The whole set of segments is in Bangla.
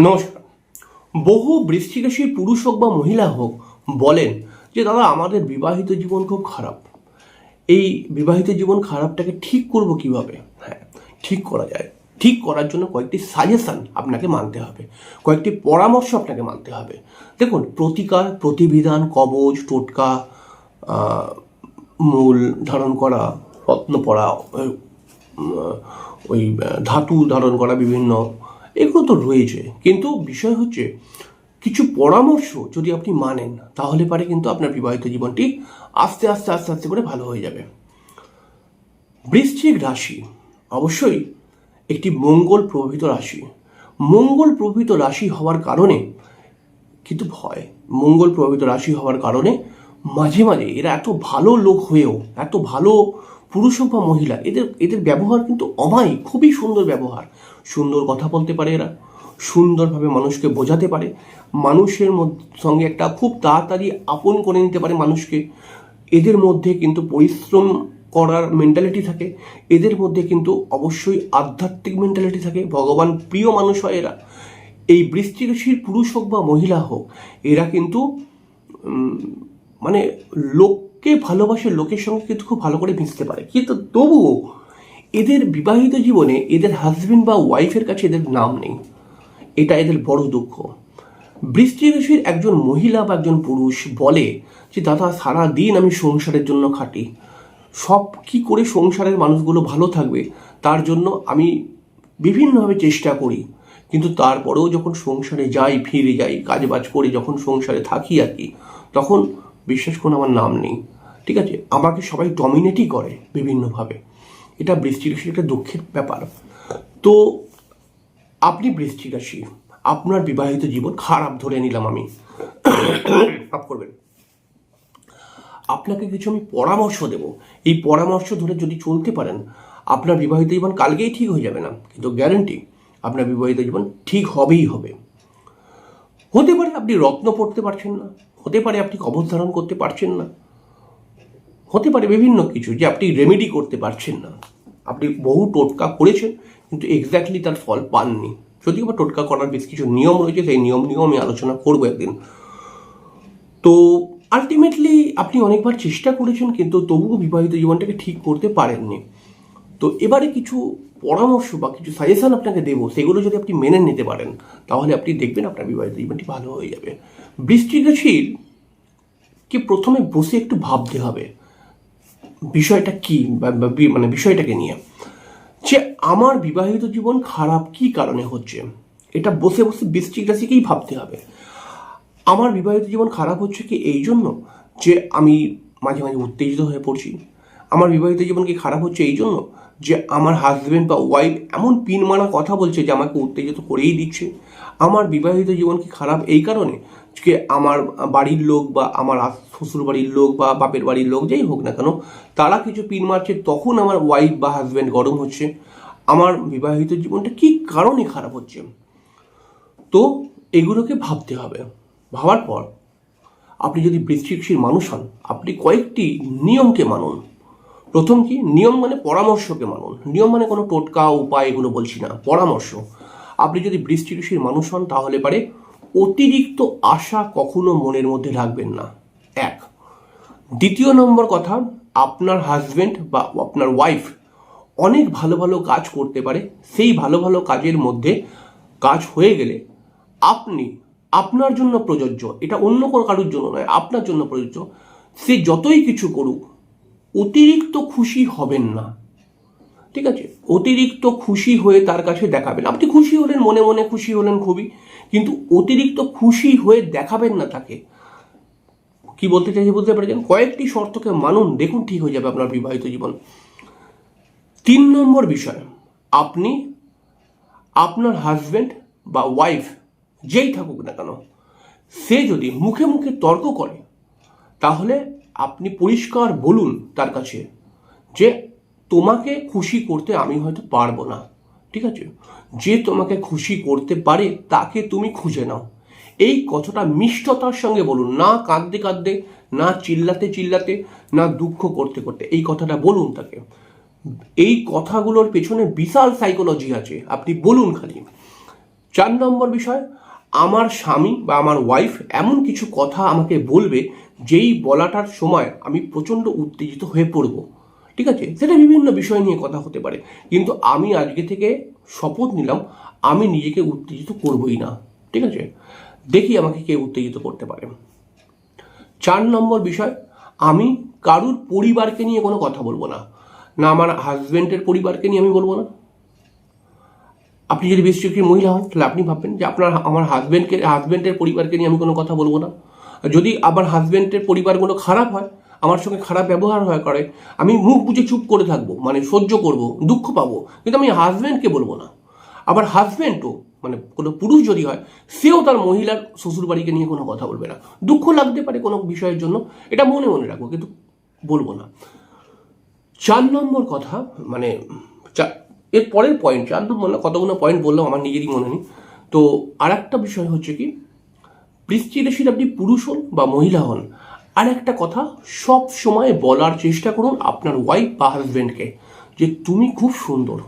নমস্কার। বহু রাশির পুরুষ হোক বা মহিলা হোক বলেন যে, দাদা, আমাদের বিবাহিত জীবন খুব খারাপ। এই বিবাহিত জীবন খারাপটাকে ঠিক করব কীভাবে? হ্যাঁ ঠিক করা যায়। ঠিক করার জন্য কয়েকটি সাজেশন আপনাকে মানতে হবে। কয়েকটি পরামর্শ আপনাকে মানতে হবে। দেখুন, প্রতিকার, প্রতিবিধান কবচ টোটকা মূল ধারণ করা, রত্ন পড়া ওই ধাতু ধারণ করা বিভিন্ন এগুলো তো রয়েছে। কিন্তু বিষয় হচ্ছে, কিছু পরামর্শ যদি আপনি মানেন, তাহলে পারে কিন্তু আপনার বিবাহিত জীবনটি আস্তে আস্তে আস্তে আস্তে করে ভালো হয়ে যাবে। বৃশ্চিক রাশি, অবশ্যই একটি মঙ্গল প্রভাবিত রাশি। মঙ্গল প্রভাবিত রাশি হওয়ার কারণে কিন্তু ভয়। মঙ্গল প্রভাবিত রাশি হওয়ার কারণে মাঝে মাঝে এরা এত ভালো লোক হয়েও, এত ভালো পুরুষ বা মহিলা, এদের এদের ব্যবহার কিন্তু অমায়িক, খুবই সুন্দর ব্যবহার। সুন্দর কথা বলতে পারে এরা, সুন্দরভাবে মানুষকে বোঝাতে পারে, মানুষের সঙ্গে একটা খুব তাড়াতাড়ি আপন করে নিতে পারে মানুষকে। এদের মধ্যে কিন্তু পরিশ্রম করার মেন্টালিটি থাকে, এদের মধ্যে কিন্তু অবশ্যই আধ্যাত্মিক মেন্টালিটি থাকে, ভগবান প্রিয় মানুষ হয় এরা। এই বৃষ্টি পুরুষ হোক বা মহিলা হোক, এরা কিন্তু মানে লোককে ভালোবাসে, লোকের সঙ্গে কিন্তু খুব ভালো করে মিশতে পারে। কিন্তু তবুও এদের বিবাহিত জীবনে এদের হাজবেন্ড বা ওয়াইফের কাছে এদের নাম নেই। এটা এদের বড় দুঃখ। বৃষ্টি রাশির একজন মহিলা বা একজন পুরুষ বলে যে, দাদা সারা দিন আমি সংসারের জন্য খাটি। সব কি করে সংসারের মানুষগুলো ভালো থাকবে, তার জন্য আমি বিভিন্নভাবে চেষ্টা করি। কিন্তু তারপরেও যখন সংসারে যাই, ফিরে যাই, কাজবাজ করে, যখন সংসারে থাকি আর কি, তখন বিশ্বাস করুন আমার নাম নেই। ঠিক আছে? আমাকে সবাই ডমিনেটই করে বিভিন্নভাবে। এটা বৃষ্টি রাশির একটা দুঃখের ব্যাপার। তো আপনি বৃশ্চিক রাশি, আপনার বিবাহিত জীবন খারাপ ধরে নিলাম আমি। মাফ করবেন। আপনাকে কিছু আমি পরামর্শ দেব। এই পরামর্শ ধরে যদি চলতে পারেন, আপনার বিবাহিত জীবন কালকেই ঠিক হয়ে যাবে না। কিন্তু গ্যারান্টি আপনার বিবাহিত জীবন ঠিক হবেই হবে। হতে পারে আপনি রত্ন পড়তে পারছেন না। হতে পারে আপনি কবর ধারণ করতে পারছেন না। হতে পারে বিভিন্ন কিছু যে আপনি রেমেডি করতে পারছেন না। আপনি বহু টোটকা করেছেন, কিন্তু এক্স্যাক্টলি তার ফল পাননি। যদিও বা টোটকা করার বেশ কিছু নিয়ম রয়েছে, সেই নিয়ম নিয়েও আমি আলোচনা করব একদিন। তো আলটিমেটলি আপনি অনেকবার চেষ্টা করেছেন, কিন্তু তবুও বিবাহিত জীবনটাকে ঠিক করতে পারেননি। তো এবারে কিছু পরামর্শ বা কিছু সাজেশন আপনাকে দেবো, সেগুলো যদি আপনি মেনে নিতে পারেন, তাহলে আপনি দেখবেন আপনার বিবাহিত জীবনটি ভালো হয়ে যাবে। বৃষ্টিক রাশির কি প্রথমে বসে একটু ভাবতে হবে। বিষয়টা কি মানে বিষয়টাকে নিয়ে? যে আমার বিবাহিত জীবন খারাপ কি কারণে হচ্ছে? এটা বসে বসে বৃষ্টিক রাশিকেই ভাবতে হবে। আমার বিবাহিত জীবন খারাপ হচ্ছে কি এই জন্য যে আমি মাঝে মাঝে উত্তেজিত হয়ে পড়ছি? আমার বিবাহিত জীবন কি খারাপ হচ্ছে এই জন্য যে আমার হাজব্যান্ড বা ওয়াইফ এমন পিন মারা কথা বলছে যে আমাকে উত্তেজিত করেই দিচ্ছে। আমার বিবাহিত জীবন কি খারাপ এই কারণে? যে আমার বাড়ির লোক বা আমার শ্বশুর বাড়ির লোক বা বাপের বাড়ির লোক যাই হোক না কেন, তারা কিছু পিন মারছে, তখন আমার ওয়াইফ বা হাজব্যান্ড গরম হচ্ছে। আমার বিবাহিত জীবনটা কি কারণে খারাপ হচ্ছে? তো এগুলোকে ভাবতে হবে। ভাবার পর, আপনি যদি বৃশ্চিকশীল মানুষ হন, আপনি কয়েকটি নিয়মকে মানুন। প্রথম কি? নিয়ম মানে পরামর্শকে মানুন। নিয়ম মানে কোনো টোটকা, উপায় এগুলো বলছি না। পরামর্শ। আপনি যদি বৃষ্টিকশীল মানুষ হন, তাহলে পারে অতিরিক্ত আশা কখনো মনের মধ্যে রাখবেন না। এক। দ্বিতীয় নম্বর কথা, আপনার হাজবেন্ড বা আপনার ওয়াইফ অনেক ভালো ভালো কাজ করতে পারে। সেই ভালো ভালো কাজের মধ্যে কাজ হয়ে গেলে আপনি আপনার জন্য প্রযোজ্য। এটা অন্য কোনো কারোর জন্য নয়, আপনার জন্য প্রযোজ্য। সে যতই কিছু করুক অতিরিক্ত খুশি হবেন না। ঠিক আছে? অতিরিক্ত খুশি হয়ে তার কাছে দেখাবেন। আপনি খুশি হলেন, মনে মনে খুশি হলেন খুবই, কিন্তু অতিরিক্ত খুশি হয়ে দেখাবেন না তাকে। কি বলতে চাইছি বুঝতে পেরেছেন? কয়েকটি শর্তকে মানুন, দেখুন ঠিক হয়ে যাবে আপনার বিবাহিত জীবন। তিন নম্বর বিষয়, আপনি আপনার হাজবেন্ড বা ওয়াইফ যেই থাকুক না কেন, সে যদি মুখে মুখে তর্ক করে, তাহলে আপনি পরিষ্কার বলুন তার কাছে যে তোমাকে খুশি করতে আমি হয়তো পারব না, ঠিক আছে? যে তোমাকে খুশি করতে পারে তাকে তুমি খুঁজে নাও। এই কথাটা মিষ্টতার সঙ্গে বলুন, না কাঁদতে কাঁদতে, না চিল্লাতে চিল্লাতে, না দুঃখ করতে করতে, এই কথাটা বলুন তাকে। এই কথাগুলোর পেছনে বিশাল সাইকোলজি আছে, আপনি বলুন খালি। চার নম্বর বিষয় আমার স্বামী বা আমার ওয়াইফ এমন কিছু কথা আমাকে বলবে যেই বলাটার সময় আমি প্রচণ্ড উত্তেজিত হয়ে পড়ব। ঠিক আছে? সেটা বিভিন্ন বিষয় নিয়ে কথা হতে পারে। কিন্তু আমি আজকে থেকে শপথ নিলাম, আমি নিজেকে উত্তেজিত করবই না। ঠিক আছে? দেখি আমাকে কে উত্তেজিত করতে পারে। চার নম্বর বিষয়, আমি কারুর পরিবারকে নিয়ে কোনো কথা বলব না। না আমার হাজব্যান্ডের পরিবারকে নিয়ে আমি বলব না। আপনি যদি বেশ একটি মহিলা হন, তাহলে আপনি ভাববেন যে আপনার আমার হাজব্যান্ডকে হাজব্যান্ডের পরিবারকে নিয়ে আমি কোনো কথা বলব না। যদি আমার হাজব্যান্ডের পরিবারগুলো খারাপ হয়, আমার সঙ্গে খারাপ ব্যবহার হয় করে, আমি মুখ বুঝে চুপ করে থাকব মানে সহ্য করব, দুঃখ পাবো, কিন্তু আমি হাজব্যান্ডকে বলব না। আবার হাজব্যান্ডও মানে কোনো পুরুষ যদি হয়, সেও তার মহিলার শ্বশুরবাড়িকে নিয়ে কোনো কথা বলবে না। দুঃখ লাগতে পারে কোনো বিষয়ের জন্য, এটা মনে মনে রাখব, কিন্তু বলব না। চার নম্বর কথা মানে এর পরের পয়েন্ট চার নম্বর না কতগুলো পয়েন্ট বললাম, আমার নিজেরই মনে নেই। তো আর একটা বিষয় হচ্ছে কি বৃষ্টি আপনি পুরুষ হন বা মহিলা হন আর একটা কথা, সব সময় বলার চেষ্টা করুন আপনার ওয়াইফ বা হাজব্যান্ডকে যে তুমি খুব সুন্দর।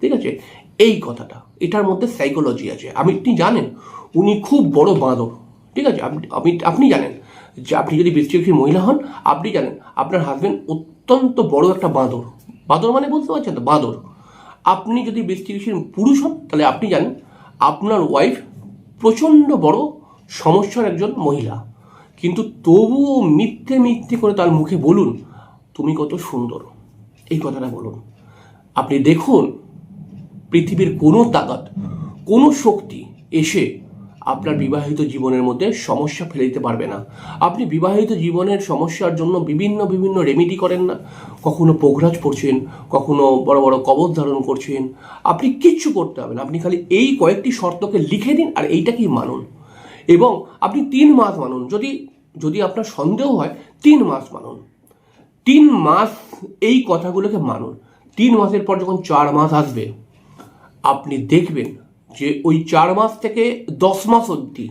ঠিক আছে? এই কথাটা, এটার মধ্যে সাইকোলজি আছে। আপনি আপনি জানেন? উনি খুব বড় বাঁদর। ঠিক আছে? আপনি আপনি জানেন যে আপনি যদি বৃষ্টি মহিলা হন, আপনি জানেন আপনার হাজব্যান্ড অত্যন্ত বড় একটা বাঁদর। বাঁদর মানে বুঝতে পারছেন তো? বাঁদর। আপনি যদি বৃষ্টি রাশির পুরুষ হন, তাহলে আপনি জানেন আপনার ওয়াইফ প্রচণ্ড বড় সমস্যার একজন মহিলা। কিন্তু তবুও মিথ্যে মিথ্যে করে তার মুখে বলুন, তুমি কত সুন্দর। এই কথাটা বলুন। আপনি দেখুন, পৃথিবীর কোনো তাকাত, কোনো শক্তি এসে আপনার বিবাহিত জীবনের মধ্যে সমস্যা ফেলে দিতে পারবে না। আপনি বিবাহিত জীবনের সমস্যার জন্য বিভিন্ন বিভিন্ন রেমিডি করেন না। কখনো পোঘরাজ পড়ছেন, কখনো বড় বড় কবর ধারণ করছেন। আপনি কিচ্ছু করতে হবে না। আপনি খালি এই কয়েকটি শর্তকে লিখে দিন আর এইটাকেই মানুন। এবং আপনি তিন মাস মানুন। যদি যদি আপনার সন্দেহ হয়, তিন মাস মানুন। তিন মাস এই কথাগুলোকে মানুন। তিন মাসের পর যখন চার মাস আসবে, আপনি দেখবেন যে ওই চার মাস থেকে দশ মাস অবধি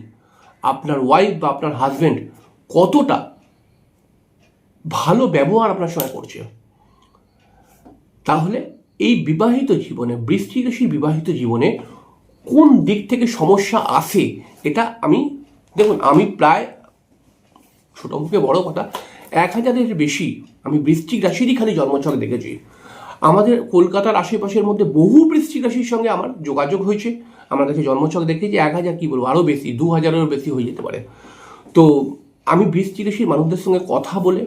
আপনার ওয়াইফ বা আপনার হাজব্যান্ড কতটা ভালো ব্যবহার আপনার সঙ্গে করছে। তাহলে এই বিবাহিত জীবনে বৃষ্টিকাশির বিবাহিত জীবনে কোন দিক থেকে সমস্যা আসে এটা আমি, দেখুন, আমি প্রায়, ছোট মুখে বড় কথা, এক হাজারের বেশি আমি বৃশ্চিক রাশিরই খালি জন্মছক দেখেছি। আমাদের কলকাতার আশেপাশের মধ্যে বহু বৃশ্চিক রাশির সঙ্গে আমার যোগাযোগ হয়েছে। আমার কাছে জন্মছক যে এক হাজার, কী বলব, আরও বেশি, দু হাজারেরও বেশি হয়ে যেতে পারে। তো আমি বৃশ্চিক রাশির মানুষদের সঙ্গে কথা বলে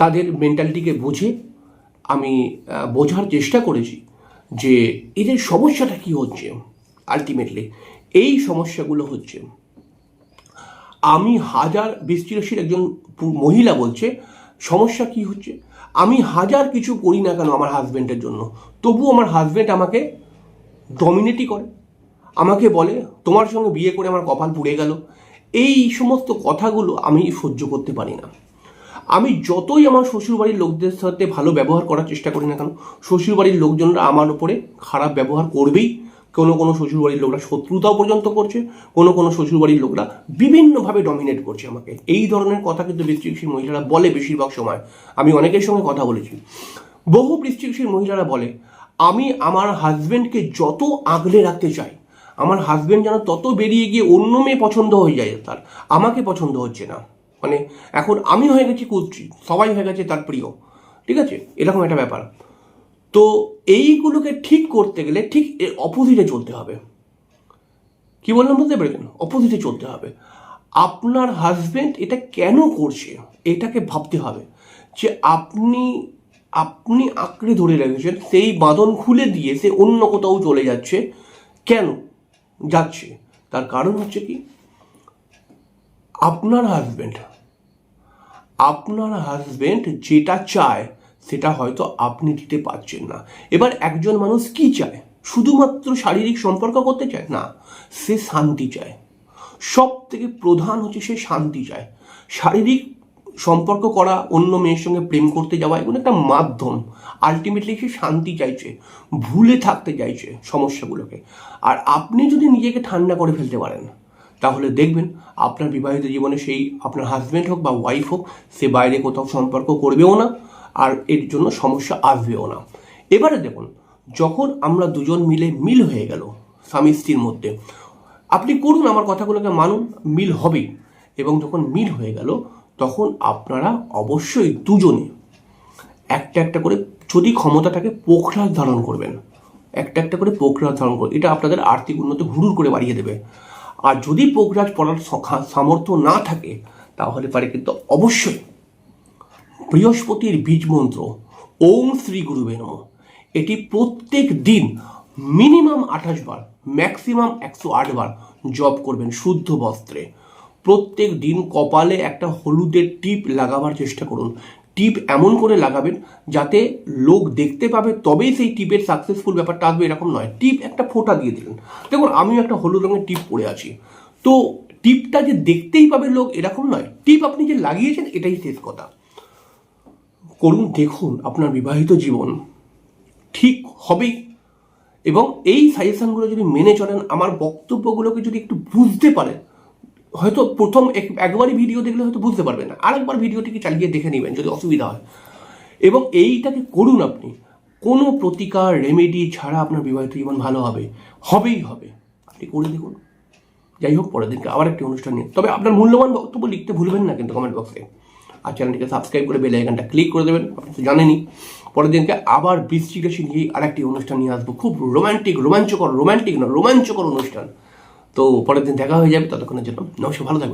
তাদের মেন্টালিটিকে বুঝে আমি বোঝার চেষ্টা করেছি যে এদের সমস্যাটা কি হচ্ছে আলটিমেটলি এই সমস্যাগুলো হচ্ছে, আমি হাজার বৃষ্টি রাশির একজন মহিলা বলছে, সমস্যা কি হচ্ছে? আমি হাজার কিছু করি না কেন আমার হাজব্যান্ডের জন্য। তবু আমার হাজব্যান্ড আমাকে ডমিনেটই করে। আমাকে বলে, তোমার সঙ্গে বিয়ে করে আমার কপাল পুড়ে গেল। এই সমস্ত কথাগুলো আমি সহ্য করতে পারি না। আমি যতই আমার শ্বশুরবাড়ির লোকদের সাথে ভালো ব্যবহার করার চেষ্টা করি না কেন, শ্বশুরবাড়ির লোকজনরা আমার উপরে খারাপ ব্যবহার করবেই। কোনো কোনো শ্বশুরবাড়ির লোকরা শত্রুতাও পর্যন্ত করছে, কোনো কোনো শ্বশুরবাড়ির লোকরা বিভিন্নভাবে ডমিনেট করছে আমাকে। এই ধরনের কথা কিন্তু বৃষ্টিকশীল মহিলারা বলে বেশিরভাগ সময়। আমি অনেকের সঙ্গে কথা বলেছি। বহু বৃষ্টিকশীল মহিলারা বলে, আমি আমার হাজব্যান্ডকে যত আগলে রাখতে চাই, আমার হাজব্যান্ড যেন তত বেরিয়ে গিয়ে অন্য মেয়ে পছন্দ হয়ে যায় তার। আমাকে পছন্দ হচ্ছে না। মানে এখন আমি হয়ে গেছি কুত্রী সবাই হয়ে গেছে তার প্রিয়। ঠিক আছে? এরকম একটা ব্যাপার। তো এইগুলোকে ঠিক করতে গেলে ঠিক অপোজিটে চলতে হবে। কি বললাম বুঝতে পেরেছেন? অপোজিটে চলতে হবে। আপনার হাজবেন্ড এটা কেন করছে? এটাকে ভাবতে হবে যে আপনি আপনি আঁকড়ে ধরে রেখেছেন, সেই বাঁধন খুলে দিয়ে সে অন্য কোথাও চলে যাচ্ছে। কেন? যাচ্ছে। তার কারণ হচ্ছে কি? আপনার হাজবেন্ড আপনার হাজবেন্ড যেটা চায় সেটা হয়তো আপনি দিতে পারছেন না। এবার একজন মানুষ কি চায়? শুধুমাত্র শারীরিক সম্পর্ক করতে চায়? না, সে শান্তি চায়। সব থেকে প্রধান হচ্ছে সে শান্তি চায়। শারীরিক সম্পর্ক করা, অন্য মেয়ের সঙ্গে প্রেম করতে যাওয়া, এগুলো একটা মাধ্যম। আলটিমেটলি সে শান্তি চাইছে, ভুলে থাকতে চাইছে সমস্যাগুলোকে। আর আপনি যদি নিজেকে ঠান্ডা করে ফেলতে পারেন, তাহলে দেখবেন আপনার বিবাহিত জীবনে সেই আপনার হাজব্যান্ড হোক বা ওয়াইফ হোক, সে বাইরে কোথাও সম্পর্ক করবেও না। আর এর জন্য সমস্যা আসবেও না। এবারে দেখুন, যখন আমরা দুজন মিলে মিল হয়ে গেল স্বামী স্ত্রীর মধ্যে, আপনি করুন আমার কথাগুলোকে মানুন, মিল হবেই। এবং যখন মিল হয়ে গেল, তখন আপনারা অবশ্যই দুজনে একটা একটা করে যদি ক্ষমতাটাকে পোখরাজ ধারণ করবেন, একটা একটা করে পোখরাজ ধারণ করবেন, এটা আপনাদের আর্থিক উন্নতি হুড়ুর করে বাড়িয়ে দেবে। আর যদি পোখরাজ পড়ার সামর্থ্য না থাকে, তাহলে পারে কিন্তু অবশ্যই বৃহস্পতির বীজ মন্ত্র ওম শ্রী গুরুবে নম এটি প্রত্যেক দিন মিনিমাম আঠাশ বার, ম্যাক্সিমাম একশো আট বার জপ করবেন শুদ্ধ বস্ত্রে। প্রত্যেক দিন কপালে একটা হলুদের টিপ লাগাবার চেষ্টা করুন। টিপ এমন করে লাগাবেন যাতে লোক দেখতে পাবে তবেই সেই টিপের সাকসেসফুল ব্যাপারটা আসবে, এরকম নয়। টিপ একটা ফোঁটা দিয়ে দিলেন। দেখুন, আমিও একটা হলুদ রঙের টিপ পরে আছি। তো টিপটা যে দেখতেই পাবে লোক, এরকম নয়। টিপ আপনি যে লাগিয়েছেন, এটাই শেষ কথা। করুন, দেখুন আপনার বিবাহিত জীবন। ঠিক হবেই। এবং এই সাজেশনগুলো যদি মেনে চলেন, আমার বক্তব্যগুলোকে যদি একটু বুঝতে পারেন হয়তো প্রথম এক- একবারই ভিডিও দেখলে হয়তো বুঝতে পারবেন না। আরেকবার ভিডিওটিকে চালিয়ে দেখে নেবেন যদি অসুবিধা হয়। এবং এইটাকে করুন আপনি। কোনো প্রতিকার রেমেডি ছাড়া আপনার বিবাহিত জীবন ভালো হবে। হবেই হবে। আপনি করে দেখুন। যাই হোক, পরের দিনকে আবার একটি অনুষ্ঠান নিয়ে। তবে আপনার মূল্যবান বক্তব্য লিখতে ভুলবেন না কিন্তু কমেন্ট বক্সে আর চ্যানেলটিকে সাবস্ক্রাইব করে বেল আইকনটা ক্লিক করে দেবেন আপনি তো জানেনই। পরের দিনকে আবার বৃষ্টি রাশি নিয়ে আরেকটি অনুষ্ঠান নিয়ে আসব। খুব রোমান্টিক রোমাঞ্চকর রোমান্টিক না, রোমাঞ্চকর অনুষ্ঠান। তো পরের দিন দেখা হয়ে যাবে, ততক্ষণের জন্য নমস্কার, ভালো থাকবেন।